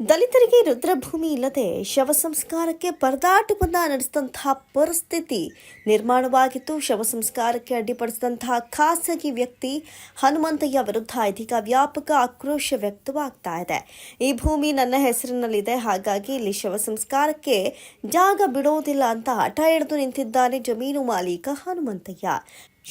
ದಲಿತರಿಗೆ ರುದ್ರಭೂಮಿ ಇಲ್ಲದೆ ಶವ ಸಂಸ್ಕಾರಕ್ಕೆ ಪರದಾಟವನ್ನ ನಡೆಸಿದಂತಹ ಪರಿಸ್ಥಿತಿ ನಿರ್ಮಾಣವಾಗಿತ್ತು ಶವ ಸಂಸ್ಕಾರಕ್ಕೆ ಅಡ್ಡಿಪಡಿಸಿದಂತಹ ಖಾಸಗಿ ವ್ಯಕ್ತಿ ಹನುಮಂತಯ್ಯ ವಿರುದ್ಧ ಇದೀಗ ವ್ಯಾಪಕ ಆಕ್ರೋಶ ವ್ಯಕ್ತವಾಗ್ತಾ ಇದೆ. ಈ ಭೂಮಿ ನನ್ನ ಹೆಸರಿನಲ್ಲಿದೆ. ಹಾಗಾಗಿ ಇಲ್ಲಿ ಶವ ಸಂಸ್ಕಾರಕ್ಕೆ ಜಾಗ ಬಿಡೋದಿಲ್ಲ ಅಂತ ಹಠ ಹಿಡಿದು ನಿಂತಿದ್ದಾನೆ ಜಮೀನು ಮಾಲೀಕ ಹನುಮಂತಯ್ಯ.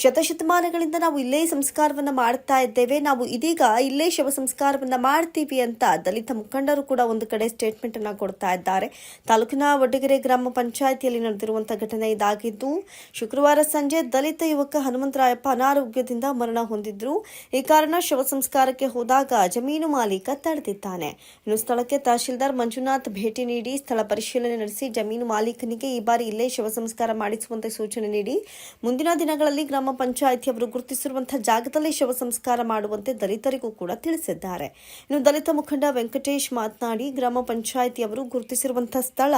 ಶತಶತಮಾನಗಳಿಂದ ನಾವು ಇಲ್ಲೇ ಸಂಸ್ಕಾರವನ್ನ ಮಾಡ್ತಾ ಇದ್ದೇವೆ. ನಾವು ಇದೀಗ ಇಲ್ಲೇ ಶವ ಸಂಸ್ಕಾರವನ್ನ ಮಾಡ್ತೀವಿ ಅಂತ ದಲಿತ ಮುಖಂಡರು ಕೂಡ ಒಂದು ಕಡೆ ಸ್ಟೇಟ್ಮೆಂಟ್ ಅನ್ನು ಕೊಡ್ತಾ ಇದ್ದಾರೆ. ತಾಲೂಕಿನ ವಡ್ಡಗೆರೆ ಗ್ರಾಮ ಪಂಚಾಯಿತಿಯಲ್ಲಿ ನಡೆದಿರುವಂತಹ ಘಟನೆ ಇದಾಗಿದ್ದು, ಶುಕ್ರವಾರ ಸಂಜೆ ದಲಿತ ಯುವಕ ಹನುಮಂತರಾಯಪ್ಪ ಅನಾರೋಗ್ಯದಿಂದ ಮರಣ ಹೊಂದಿದ್ರು. ಈ ಕಾರಣ ಶವ ಸಂಸ್ಕಾರಕ್ಕೆ ಹೋದಾಗ ಜಮೀನು ಮಾಲೀಕ ತಡೆದಿದ್ದಾನೆ. ಇನ್ನು ಸ್ಥಳಕ್ಕೆ ತಹಶೀಲ್ದಾರ್ ಮಂಜುನಾಥ್ ಭೇಟಿ ನೀಡಿ ಸ್ಥಳ ಪರಿಶೀಲನೆ ನಡೆಸಿ ಜಮೀನು ಮಾಲೀಕನಿಗೆ ಈ ಬಾರಿ ಇಲ್ಲೇ ಶವ ಸಂಸ್ಕಾರ ಮಾಡಿಸುವಂತೆ ಸೂಚನೆ ನೀಡಿ. ಮುಂದಿನ ದಿನಗಳಲ್ಲಿ ಗ್ರಾಮ ಪಂಚಾಯಿತಿಯವರು ಗುರುತಿಸಿರುವಂತಹ ಜಾಗದಲ್ಲಿ ಶವ ಸಂಸ್ಕಾರ ಮಾಡುವಂತೆ ದಲಿತರಿಗೂ ಕೂಡ ತಿಳಿಸಿದ್ದಾರೆ. ಇನ್ನು ದಲಿತ ಮುಖಂಡ ವೆಂಕಟೇಶ್ ಮಾತನಾಡಿ, ಗ್ರಾಮ ಪಂಚಾಯಿತಿಯವರು ಗುರುತಿಸಿರುವಂತಹ ಸ್ಥಳ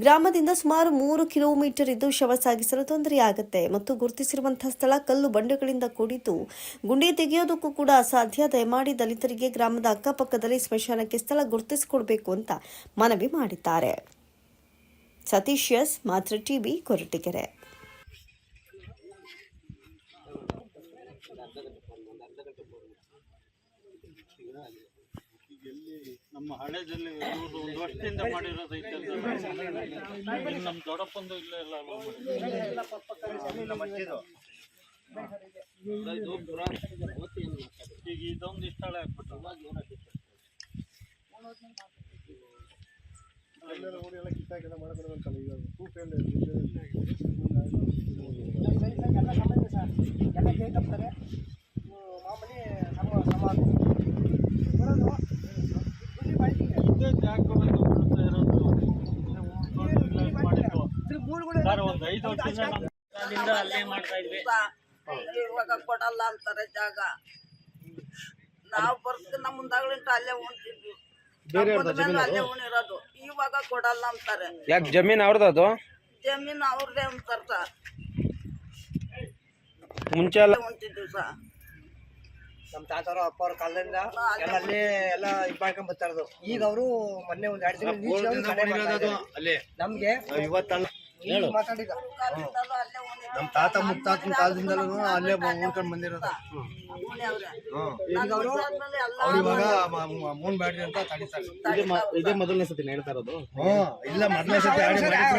ಗ್ರಾಮದಿಂದ ಸುಮಾರು ಮೂರು ಕಿಲೋಮೀಟರ್ ಇದ್ದು ಶವ ಸಾಗಿಸಲು ತೊಂದರೆಯಾಗುತ್ತೆ ಮತ್ತು ಗುರುತಿಸಿರುವಂತಹ ಸ್ಥಳ ಕಲ್ಲು ಬಂಡೆಗಳಿಂದ ಕೂಡಿದ್ದು ಗುಂಡಿ ತೆಗೆಯೋದಕ್ಕೂ ಕೂಡ ಅಸಾಧ್ಯ. ದಯಮಾಡಿ ದಲಿತರಿಗೆ ಗ್ರಾಮದ ಅಕ್ಕಪಕ್ಕದಲ್ಲಿ ಸ್ಮಶಾನಕ್ಕೆ ಸ್ಥಳ ಗುರುತಿಸಿಕೊಡಬೇಕು ಅಂತ ಮನವಿ ಮಾಡಿದ್ದಾರೆ. Satish S Matru TV, Koratagere. ನಮ್ಮ ಹಳೆದಲ್ಲಿ ಇವರು ಒಂದು ವರ್ಷದಿಂದ ಮಾಡಿರೋದು ಇಲ್ಲಿ ನಮ್ಮ ದೊಡ್ಡಪ್ಪಂದು ಇಲ್ಲ ಎಲ್ಲ ಈಗ ಇದೊಂದು ಇಷ್ಟ ಹಾಕ್ಬಿಟ್ಟು ಎಲ್ಲ ಕೇಳ್ತಾರೆ ಮಾಮೂಲಿ ನಮ್ಮ ನಮ್ಮ ಬರೋದು ಗುಂಡಿ ಮಾಡ್ತೀನಿ ಇದೇ ಜಾಗಗಳು ಬಿಡ್ತಾ ಇರೋದು ಇಲ್ಲೇ ಊರ್ ದೊಡ್ಡ village ಮಾಡಿದ್ದು. ಇದು ಮೂರುಗಳು ಸರ್ ಒಂದು ಐದು ವರ್ಷದಿಂದ ನಮ್ಮ ಕಾಲದಿಂದ ಅಲ್ಲೇ ಮಾಡ್ತಾ ಇದ್ವಿ ಇವಾಗ ಕೊಡಲ್ಲ ಅಂತಾರೆ ಜಾಗ ನಾವು ಬರ್ತೀವಿ ನಮ್ಮ ಮುಂದಾಗ್ಲಿಂದ ಅಲ್ಲೇ ಉಣ್ತಿದ್ವಿ ಅಲ್ಲೇ ಉಣಿರೋದು ಇವಾಗ ಕೊಡಲ್ಲ ಅಂತಾರೆ. ಯಾಕೆ ಜಮೀನ್ ಅವ್ರದ್ದು ಅದು? ಜಮೀನು ಅವ್ರದೇ ಅಂತಾರ ಮುಂಚೆ ಎಲ್ಲ ಉಣ್ತಿದ್ವಿ ಸರ್. ನಮ್ಮ ತಾತವ್ರ ಅಪ್ಪ ಅವ್ರ ಕಾಲದಿಂದ ಎಲ್ಲ ಅಲ್ಲೇ ಎಲ್ಲ ಇದು ಮಾಡ್ಕೊಂಡ್ ಬರ್ತಾ ಇರೋದು. ಈಗ ಅವರು ಮೊನ್ನೆ ಒಂದ್ ಎರಡು ತಿಂಗಳು ನಮ್ಗೆ ಈಗ ಉಣಿದ್ರು. ನಮ್ಮ ತಾತ ಮುತ್ತಾತನ ಕಾಲದಿಂದಲೂ ಅಲ್ಲೇ ಉಣ್ಕೊಂಡು ಬಂದಿರೋದು. ಅವರು ಇವಾಗ ಮೂನ್ ಅಂತ ತಡೀತಾರೆ. ಇದೇ ಮೊದಲನೇ ಸತಿ ಹೇಳ್ತಾ ಇರೋದು. ಹ್ಮ್. ಇಲ್ಲ ಮೊದಲನೇ ಸತಿ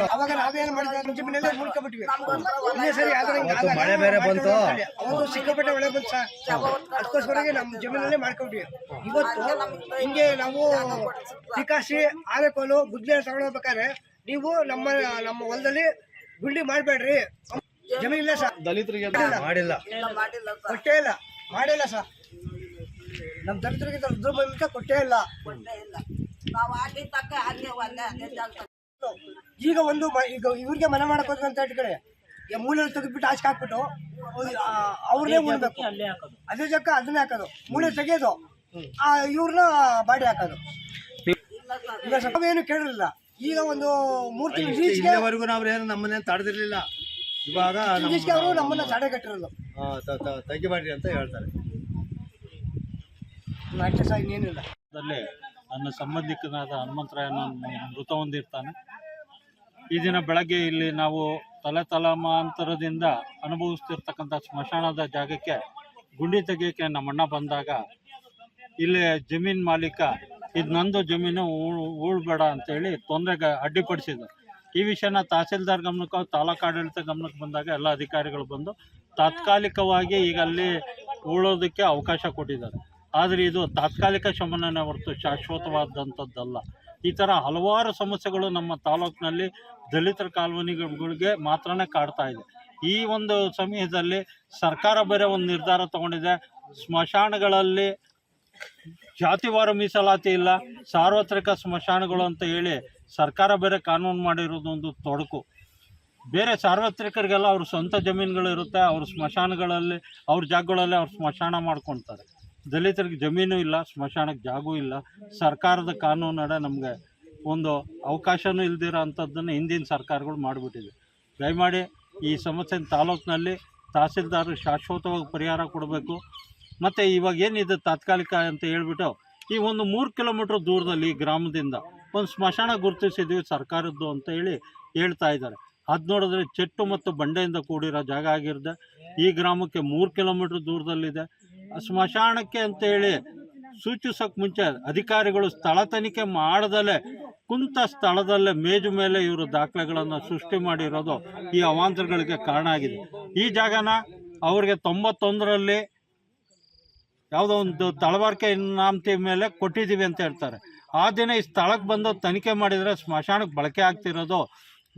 ಅವಾಗ ನಾವೇನ್ ಮಾಡಿದ್ವಿ? ಸರಿ ಆದ್ರೆ ಮಳೆ ಬೇರೆ ಬಂತು. ಅವರು ಸಿಕ್ಕಾಪಟ್ಟೆ ಮಳೆ ಬಂತು ಸರ್. ನಮ್ಮ ಜಮೀನಲ್ಲೇ ಮಾಡ್ಕೊಬಿಟ್ವಿ. ಇವತ್ತು ಹಿಂಗೆ ನಾವು ಚಿಕಾಸಿ ಆಲೆಕೋಲು ಗುದ್ಲೆ ತಗೊಂಡೋಗ್ಬೇಕಾದ್ರೆ ನೀವು ನಮ್ಮ ನಮ್ಮ ಹೊಲದಲ್ಲಿ ಗುಂಡಿ ಮಾಡಬೇಡ್ರಿ. ಜಮೀನಿಲ್ಲ ಸರ್. ದಲಿತರಿಗೆ ಮಾಡಿಲ್ಲ. ಮಾಡಿಲ್ಲ. ಸರ್. ಕೊಟ್ಟೇ ಇಲ್ಲ. ಮಾಡಿಲ್ಲ ಸರ್. ನಮ್ಮ ದಲಿತರಿಗೆ ರುದ್ರಭೂಮಿಕ ಕೊಟ್ಟೇ ಇಲ್ಲ. ಇಲ್ಲ. ಈಗ ಒಂದು ಮ- ಈಗ ಇವ್ರಿಗೆ ಮನೆ ಮಾಡಕ್ ಹೋದ್ರೆ ಅಂತ ಹೇಳಿ ಈ ಮೂಲೆ ತೆಗೆದ್ಬಿಟ್ಟು ಆಚೆ ಹಾಕ್ಬಿಟ್ಟು ಅವ್ರನ್ನೇ ಉಣ್ಬೇಕು. ಅದೇ ಜಕ್ಕ ಅದನ್ನೇ ಹಾಕೋದು. ಮೂಳೆ ತೆಗೆಯೋದು. ಆ ಇವ್ರನ್ನ ಬಾಡಿ ಹಾಕೋದು. ಈಗ ಸ್ವಲ್ಪ ಏನು ಕೇಳಿರಲಿಲ್ಲ. ಈಗ ಒಂದು ಮೂರು ತಿಂಗಳು ನಾವು ಇಲ್ಲಿವರೆಗೂ ನಮ್ಮ ನಮ್ಮನ್ನೇನು ತಡೆದಿರ್ಲಿಲ್ಲ. ಇವಾಗ ಅವರು ನಮ್ಮನ್ನ ತಡೆ ಕಟ್ಟಿರೋದು. ತೆಗಿಬೇಡ್ರಿ ಅಂತ ಹೇಳ್ತಾರೆ. ಅಷ್ಟೇ ಸಹ ಇನ್ನೇನಿಲ್ಲ ದಲ್ಲಿ ನನ್ನ ಸಂಬಂಧಿಕನಾದ ಹನುಮಂತರಾಯನ ಮೃತ ಹೊಂದಿರ್ತಾನೆ. ಈ ದಿನ ಬೆಳಗ್ಗೆ ಇಲ್ಲಿ ನಾವು ತಲೆ ತಲೆಮಾಂತರದಿಂದ ಅನುಭವಿಸ್ತಿರ್ತಕ್ಕಂಥ ಸ್ಮಶಾನದ ಜಾಗಕ್ಕೆ ಗುಂಡಿ ತೆಗೆಯಕ್ಕೆ ನಮ್ಮಣ್ಣ ಬಂದಾಗ ಇಲ್ಲಿ ಜಮೀನ್ ಮಾಲೀಕ ಇದು ನಂದು ಜಮೀನು ಉಳ್ಬೇಡ ಅಂತೇಳಿ ತೊಂದರೆಗೆ ಅಡ್ಡಿಪಡಿಸಿದ್ರು. ಈ ವಿಷಯನ ತಹಸೀಲ್ದಾರ್ ಗಮನಕ್ಕೆ, ತಾಲೂಕು ಆಡಳಿತ ಗಮನಕ್ಕೆ ಬಂದಾಗ ಎಲ್ಲ ಅಧಿಕಾರಿಗಳು ಬಂದು ತಾತ್ಕಾಲಿಕವಾಗಿ ಈಗ ಅಲ್ಲಿ ಉಳೋದಕ್ಕೆ ಅವಕಾಶ ಕೊಟ್ಟಿದ್ದಾರೆ. ಆದರೆ ಇದು ತಾತ್ಕಾಲಿಕ ಶಮನನೇ ಹೊರತು ಶಾಶ್ವತವಾದಂಥದ್ದಲ್ಲ. ಈ ಥರ ಹಲವಾರು ಸಮಸ್ಯೆಗಳು ನಮ್ಮ ತಾಲೂಕಿನಲ್ಲಿ ದಲಿತರ ಕಾಲೋನಿಗಳಿಗೆ ಮಾತ್ರನೇ ಕಾಡ್ತಾ ಇದೆ. ಈ ಒಂದು ಸಮಯದಲ್ಲಿ ಸರ್ಕಾರ ಬೇರೆ ಒಂದು ನಿರ್ಧಾರ ತಗೊಂಡಿದೆ. ಸ್ಮಶಾನಗಳಲ್ಲಿ ಜಾತಿವಾರ ಮೀಸಲಾತಿ ಇಲ್ಲ, ಸಾರ್ವತ್ರಿಕ ಸ್ಮಶಾನಗಳು ಅಂತ ಹೇಳಿ ಸರ್ಕಾರ ಬೇರೆ ಕಾನೂನು ಮಾಡಿರೋದು ಒಂದು ತೊಡಕು. ಬೇರೆ ಸಾರ್ವತ್ರಿಕರಿಗೆಲ್ಲ ಅವ್ರ ಸ್ವಂತ ಜಮೀನುಗಳಿರುತ್ತೆ, ಅವ್ರ ಸ್ಮಶಾನಗಳಲ್ಲಿ, ಅವ್ರ ಜಾಗಗಳಲ್ಲಿ ಅವ್ರು ಸ್ಮಶಾನ ಮಾಡ್ಕೊತಾರೆ. ದಲಿತರಿಗೆ ಜಮೀನು ಇಲ್ಲ, ಸ್ಮಶಾನಕ್ಕೆ ಜಾಗೂ ಇಲ್ಲ. ಸರ್ಕಾರದ ಕಾನೂನು ನಡೆ ನಮಗೆ ಒಂದು ಅವಕಾಶವೂ ಇಲ್ದಿರೋ ಅಂಥದ್ದನ್ನು ಹಿಂದಿನ ಸರ್ಕಾರಗಳು ಮಾಡಿಬಿಟ್ಟಿದೆ. ದಯಮಾಡಿ ಈ ಸಮಸ್ಯೆ ತಾಲೂಕಿನಲ್ಲಿ ತಹಸೀಲ್ದಾರ್ ಶಾಶ್ವತವಾಗಿ ಪರಿಹಾರ ಕೊಡಬೇಕು. ಮತ್ತು ಇವಾಗ ಏನಿದೆ ತಾತ್ಕಾಲಿಕ ಅಂತ ಹೇಳ್ಬಿಟ್ಟು ಈ ಒಂದು ಮೂರು ಕಿಲೋಮೀಟ್ರ್ ದೂರದಲ್ಲಿ ಗ್ರಾಮದಿಂದ ಒಂದು ಸ್ಮಶಾನ ಗುರುತಿಸಿದ್ವಿ ಸರ್ಕಾರದ್ದು ಅಂತ ಹೇಳಿ ಹೇಳ್ತಾ ಇದ್ದಾರೆ. ಅದು ನೋಡಿದ್ರೆ ಚೆಟ್ಟು ಮತ್ತು ಬಂಡೆಯಿಂದ ಕೂಡಿರೋ ಜಾಗ ಆಗಿರುತ್ತೆ. ಈ ಗ್ರಾಮಕ್ಕೆ ಮೂರು ಕಿಲೋಮೀಟ್ರ್ ದೂರದಲ್ಲಿದೆ. ಸ್ಮಶಾನಕ್ಕೆ ಅಂತೇಳಿ ಸೂಚಿಸೋಕೆ ಮುಂಚೆ ಅಧಿಕಾರಿಗಳು ಸ್ಥಳ ತನಿಖೆ ಮಾಡದಲ್ಲೇ ಕುಂತ ಸ್ಥಳದಲ್ಲೇ ಮೇಜು ಮೇಲೆ ಇವರು ದಾಖಲೆಗಳನ್ನು ಸೃಷ್ಟಿ ಮಾಡಿರೋದು ಈ ಅವಾಂತರಗಳಿಗೆ ಕಾರಣ ಆಗಿದೆ. ಈ ಜಾಗನ ಅವ್ರಿಗೆ ತೊಂಬತ್ತೊಂದರಲ್ಲಿ ಯಾವುದೋ ಒಂದು ತಳವಾರಿಕೆ ನಾಮತಿ ಮೇಲೆ ಕೊಟ್ಟಿದ್ದೀವಿ ಅಂತ ಹೇಳ್ತಾರೆ. ಆ ದಿನ ಈ ಸ್ಥಳಕ್ಕೆ ಬಂದು ತನಿಖೆ ಮಾಡಿದರೆ ಸ್ಮಶಾನಕ್ಕೆ ಬಳಕೆ ಆಗ್ತಿರೋದು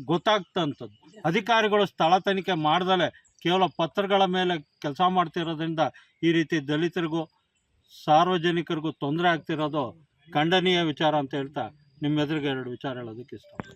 ಗೊತ್ತಾಗ್ತಂಥದ್ದು ಅಧಿಕಾರಿಗಳು ಸ್ಥಳ ತನಿಖೆ ಮಾಡ್ದಲೇ ಕೇವಲ ಪತ್ರಗಳ ಮೇಲೆ ಕೆಲಸ ಮಾಡ್ತಿರೋದ್ರಿಂದ ಈ ರೀತಿ ದಲಿತರಿಗೂ ಸಾರ್ವಜನಿಕರಿಗೂ ತೊಂದರೆ ಆಗ್ತಿರೋದು ಖಂಡನೀಯ ವಿಚಾರ ಅಂತ ಹೇಳ್ತಾ ನಿಮ್ಮ ಎದುರಿಗೆ ಎರಡು ವಿಚಾರ ಹೇಳೋದಕ್ಕೆ ಇಷ್ಟ